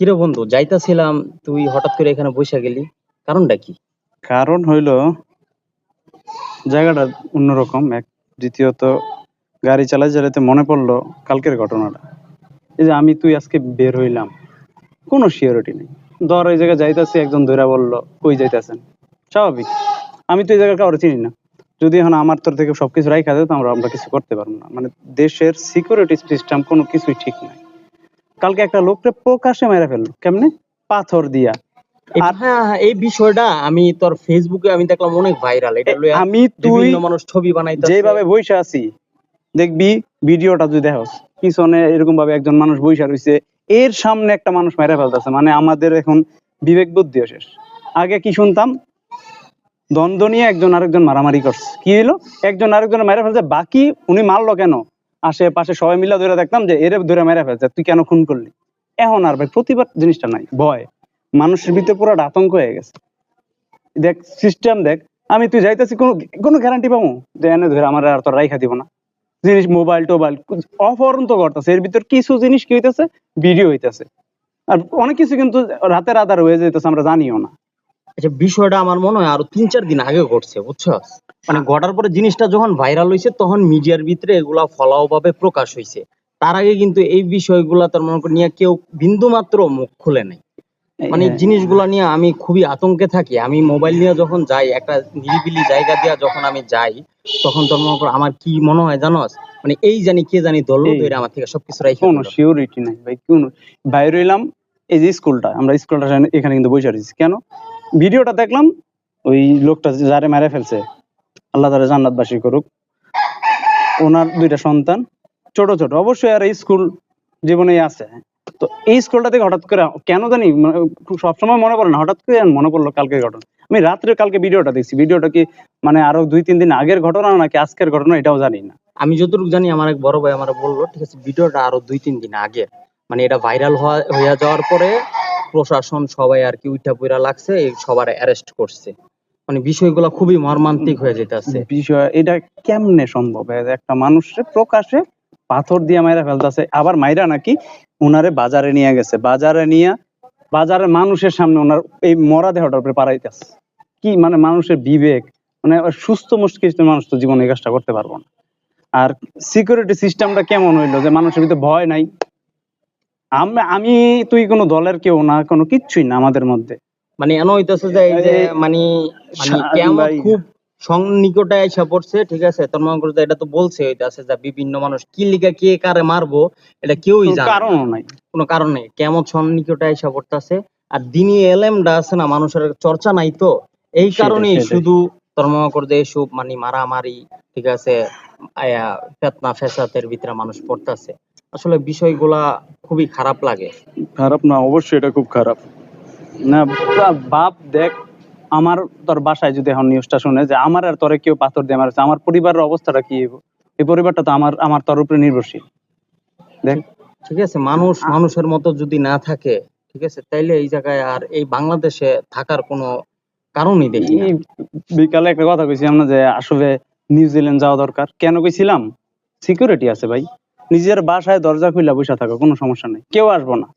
কিরে বন্ধু, যাইতাছিলাম, তুই হঠাৎ করে এখানে বসে গেলি, কারণটা কি? কারণ হইল, জায়গাটা অন্যরকম, এক দ্বিতীয়ত গাড়ি চালাই চালাতে মনে পড়ল কালকের ঘটনাটা। এই যে আমি, তুই আজকে বের হইলাম, কোনো সিওরিটি নেই। ধর এই জায়গায় যাইতাছি, একজন ধইরা বলল, কই যাইতাছেন? স্বাভাবিক। আমি তো এই জায়গার কাউরে চিনি না। যদি এখন আমার তরফ থেকে সবকিছু রাইখা দেয় তো আমরা আমরা কিছু করতে পারব না। মানে দেশের সিকিউরিটি সিস্টেম কোনো কিছুই ঠিক নাই। কালকে একটা লোককে প্রকাশে মেরে ফেলল। কেমনে? পাথর দিয়া। আর- হ্যাঁ হ্যাঁ এই বিষয়টা আমি তোর ফেসবুকে আমি দেখলাম অনেক ভাইরাল। এটা লইয়া আমি তুই বিভিন্ন মানুষ ছবি বানাইতেছে। যেভাবে বইসা আছি দেখবি ভিডিওটা দেখোস। পিছনে এরকম ভাবে একজন মানুষ বইসা রইছে। এর সামনে একটা মানুষ মেরে ফেলতেছে। মানে আমাদের এখন বিবেক বুদ্ধি শেষ। আগে কি শুনতাম? দ্বন্দ্ব নিয়ে একজন আরেকজন মারামারি করছে। কি হলো একজন আরেকজন মেরে ফেলছে। বাকি উনি মারলো কেন? আশেপাশে সবাই মিলে ধরে দেখতাম যে এরে ধরে মেরে ফেলছে, তুই কেন খুন করলি? এখন আর ভাই প্রতিবাদ জিনিসটা নাই, ভয়। মানুষের ভিতরে পুরো আতঙ্ক হয়ে গেছে। দেখ সিস্টেম দেখ, আমি তুই যাইতেছি কোনো কোনো গ্যারান্টি পাবো? যে এনে ধরে আমার আর তোর রাইখা দিব না। জিনিস মোবাইল টোবাইল অপহরণ তো করতেছে। এর ভিতর কিছু জিনিস কি হইতেছে? ভিডিও হইতেছে। আর অনেক কিছু কিন্তু রাতের আধার হয়ে যেতেছে আমরা জানিও না। আচ্ছা বিষয়টা আমার মনে হয় আরও তিন চার দিন আগে ঘটছে, বুঝছস? মানে ঘটার পরে জিনিসটা যখন ভাইরাল হয়েছে তখন মিডিয়ার ভিতরে এগুলা ফলাও ভাবে প্রকাশ হয়েছে তার আগে কিন্তু এই বিষয়গুলা তোর মনে কর নিয়ে কেউ বিন্দু মাত্র মুখ খুলে নাই মানে হ্যাঁ। জিনিসগুলা নিয়ে আমি খুবই আতঙ্কে থাকি আমি মোবাইল নিয়ে যখন যাই একটা নিরিবিলি জায়গা দিয়া যখন আমি যাই তখন তোর মনে কর আমার কি মনে হয় জানোস মানে এই জানি কে জানি ধরলো এই। ধরে আমার থেকে সবকিছু রাইখে কোনো দিলো। সিওরিটি নাই ভাই কোনো বাইরে এলাম এই যে স্কুলটা আমরা স্কুলটা এখানে কিন্তু বসে রয়েছি কেন ভিডিওটা দেখলাম ওই লোকটা যারে মেরে ফেলছে আল্লাহ তারা জান্নাতবাসী করুক। ওনার দুইটা সন্তান, ছোট ছোট। অবশ্যই আর স্কুল জীবনেই আছে। তো এই স্কুলটা থেকে হঠাৎ করে কেন জানি সবসময় মনে পড়ে না, হঠাৎ করে মনে পড়ল কালকের ঘটনা। আমি রাত্রে কালকে ভিডিওটা দেখছি। ভিডিওটা কি মানে আরও দুই, তিন দিন আগের ঘটনা নাকি আজকের ঘটনা এটাও জানি না। আমি যতটুকু জানি আমার এক বড় ভাই আমার বলল, ঠিক আছে, ভিডিওটা আরও দুই, তিন দিন আগে। মানে এটা ভাইরাল হওয়া হয়ে যাওয়ার পরে প্রশাসন সবাই আর কি উইঠা পুইরা লাগছে সবার অ্যারেস্ট করছে। মানে বিষয়গুলো খুবই মর্মান্তিক হয়ে যেতেছে। বিষয়, এটা কেমনে সম্ভব? একটা মানুষের প্রকাশে পাথর দিয়ে মাইরা ফেলতেছে, আবার মাইরা নাকি উনারে বাজারে নিয়ে গেছে। বাজারে নিয়ে বাজারে মানুষের সামনে ওনার এই মরা দেহটার উপরে পারাইতেছে কি মানে মানুষের বিবেক? মানে সুস্থ মস্তিষ্ক মানুষ তো জীবনে কাজটা করতে পারব না। আর সিকিউরিটি সিস্টেমটা কেমন হইল যে মানুষের ভিতরে ভয় নাই? আমি, তুই কোনো দলের কেউ না, কোনো কিচ্ছুই না আমাদের মধ্যে। মানে এমন হইতেছে যে এই যে মানে মানে কেমন খুব সন্নিকটে এসে পড়ছে ঠিক আছে? তোর মনে করো এটা তো বলছে হইতাছে যে বিভিন্ন মানুষ কি লিগা কে কারে মারবো এটা কেউই জানে না। কারণও নাই। কোনো কারণ নেই। কেমন সন্নিকটে এসে পড়তেছে। আর দিনই এলেমটা আছে না মানুষের চর্চা নাই তো। এই কারণেই শুধু তোর মনে করো যে এসব মানে মারামারি ঠিক আছে আয়া, ফেতনা ফেসাতের ভিতরে মানুষ পড়তেছে। আসলে বিষয়গুলা খুবই খারাপ লাগে। খারাপ না অবশ্যই এটা খুব খারাপ। না বাপ দেখ আমার তোর বাসায় যদি এখন নিউজটা শুনে যে আমার আর তোরে কেউ পাথর দিয়ে মারছে আমার পরিবারের অবস্থাটা কি? এই পরিবারটা তো আমার আমার তোর উপরে নির্ভরশীল। দেখ। ঠিক আছে মানুষ মানুষের মতো যদি না থাকে ঠিক আছে তাইলে এই জায়গায় আর এই বাংলাদেশে থাকার কোনো কারণই দেখি বিকালে একটা কথা কইছিলাম না যে আসলে নিউজিল্যান্ড যাওয়া দরকার। কেন কইছিলাম? সিকিউরিটি আছে ভাই। নিজের বাসায় দরজা খুলে বসে থাকো কোনো সমস্যা নেই। কেউ আসব না।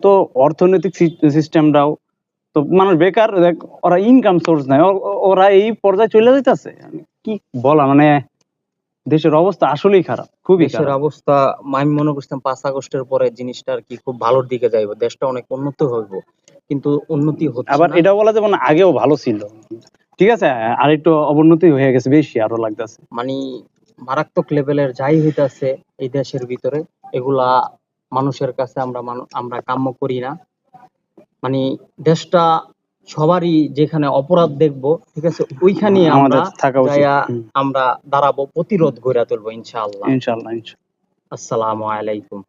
তো অর্থনৈতিক সিস্টেমটাও তো মানুষ বেকার দেখ ওরা ইনকাম সোর্স নাই ওরা এই পর্যায়ে চলে যাইতেছে। কি বলা মানে দেশের অবস্থা আসলেই খারাপ খুবই দেশের অবস্থা আমি মনে করছিলাম পাঁচ আগস্টের পরে জিনিসটা আর কি খুব ভালোর দিকে যাইব দেশটা অনেক উন্নত হইব কিন্তু উন্নতি হচ্ছে আবার এটা বলা যাবে না আগেও ভালো ছিল। ঠিক আছে আর একটু অবনতি হয়ে গেছে বেশি আরও লাগতেছে। মানে মারাত্মক লেভেলের যাই হইতাছে এই দেশের ভিতরে এগুলা মানুষের কাছে আমরা আমরা কাম্য করি না। মানে দেশটা সবারই যেখানে অপরাধ দেখব ঠিক আছে ওইখানে আমরা আমরা দাঁড়াবো প্রতিরোধ গড়ে তুলবো ইনশাআল্লাহ। ইনশাল্লাহ ইনশাল্লাহ আসসালামু আলাইকুম।